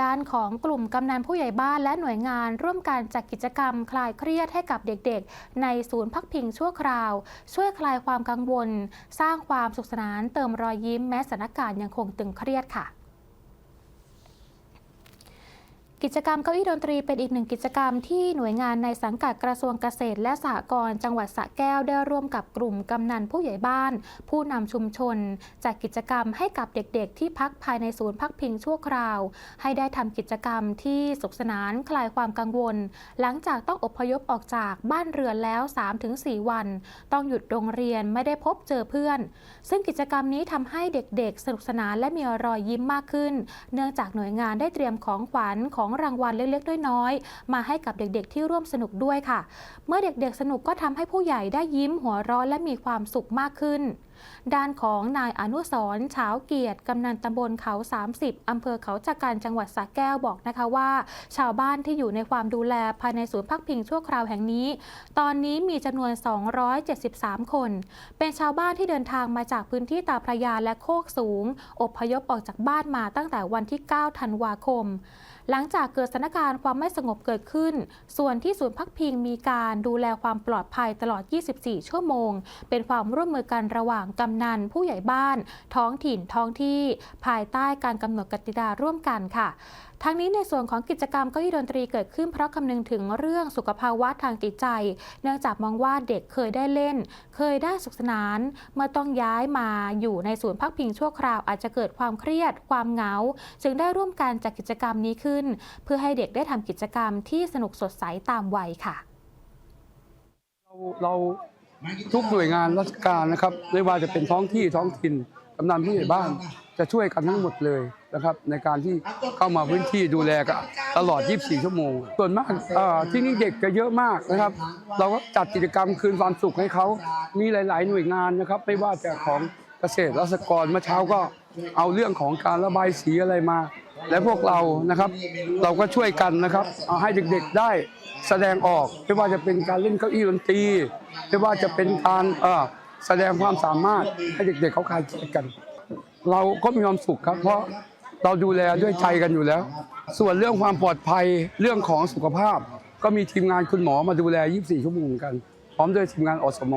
ด้านของกลุ่มกำนันผู้ใหญ่บ้านและหน่วยงาน ร่วมกันจัดกิจกรรม คลายเครียดให้กับเด็กๆ ในศูนย์พักพิงชั่วคราว ช่วยคลายความกังวล สร้างความสุขสนานเติมรอยยิ้มแม้สถานการณ์ยังคงตึงเครียดค่ะ กิจกรรมเก้าอี้ดนตรีเป็นอีกหนึ่งกิจกรรมที่หน่วยงานในสังกัดกระทรวงเกษตรและสหกรณ์จังหวัดสระแก้วได้ร่วมกับกลุ่มกำนันผู้ใหญ่บ้าน ผู้นำชุมชนจัดกิจกรรมให้กับเด็กๆ ที่พักภายในศูนย์พักพิงชั่วคราว ให้ได้ทำกิจกรรมที่สุขสนานคลายความกังวล หลังจากต้องอพยพออกจากบ้านเรือนแล้ว 3-4 วัน ต้องหยุดโรงเรียนไม่ได้พบเจอเพื่อน ซึ่งกิจกรรมนี้ทำให้เด็กๆ สนุกสนานและมีรอยยิ้มมากขึ้น เนื่องจากหน่วยงานได้เตรียมของขวัญของรางวัลเล็กๆน้อยๆมาให้กับเด็กๆ ที่ร่วมสนุกด้วยค่ะ เมื่อเด็กๆสนุกก็ทำให้ผู้ใหญ่ได้ยิ้มหัวเราะและมีความสุขมากขึ้นด้านของนายอนุสรณ์เฉาวเกียรติกำนันตำบลเขา 30 อำเภอเขาจัการจังหวัดสระแก้วบอกนะคะว่า ชาวบ้านที่อยู่ในความดูแลภายในศูนย์พักพิงชั่วคราวแห่งนี้ ตอนนี้มีจำนวน 273 คน เป็นชาวบ้านที่เดินทางมาจากพื้นที่ตาพระยาและโคกสูง อบพยพออกจากบ้านมาตั้งแต่วันที่ 9 ธันวาคม หลังจากเกิดสถานการณ์ความไม่สงบเกิดขึ้น ส่วนที่ศูนย์พักพิงมีการดูแลความปลอดภัยตลอด 24 ชั่วโมง เป็นความร่วมมือกันระหว่างกำนัน ผู้ใหญ่บ้าน ท้องถิ่นท้องที่ภายใต้การกำหนดกติการ่วมกันค่ะทั้งนี้ในส่วนของกิจกรรมเก้าอี้ดนตรีเกิดขึ้นเพราะคำนึงถึงเรื่องสุขภาวะทางจิตใจ เนื่องจากมองว่าเด็กเคยได้เล่น เคยได้สุขสนาน เมื่อต้องย้ายมาอยู่ในศูนย์พักพิงชั่วคราวอาจจะเกิดความเครียด ความเหงา จึงได้ร่วมกันจัดกิจกรรมนี้ขึ้น เพื่อให้เด็กได้ทำกิจกรรมที่สนุกสดใสตามวัยค่ะ เราเรา ทุกหน่วยงานราชการนะครับไม่ว่าจะเป็นท้องที่ท้องถิ่นกำนันผู้ใหญ่บ้านจะช่วยกันทั้งหมดเลยนะครับในการที่เข้ามาพื้นที่ดูแลกันตลอด 24 ชั่วโมง ส่วนมากที่นี่เด็กจะเยอะมากนะครับ เราก็จัดกิจกรรมคืนความสุขให้เขามีหลาย ๆ หน่วยงานนะครับ ไม่ว่าจะของเกษตรรัศกรเมื่อเช้าก็เอาเรื่องของการระบายสีอะไรมา และพวกเรานะครับ เราก็ช่วยกันนะครับ เอาให้เด็กๆได้แสดงออกไม่ว่าจะเป็นการเล่นเก้าอี้ดนตรีไม่ว่าจะเป็นการเออแสดงความสามารถให้เด็กๆเขาคลายเครียดกัน เราก็มีความสุขครับ เพราะเราดูแลด้วยใจกันอยู่แล้ว ส่วนเรื่องความปลอดภัยเรื่องของสุขภาพ ก็มีทีมงานคุณหมอมาดูแล 24 ชั่วโมงกัน พร้อมด้วยทีมงานอสม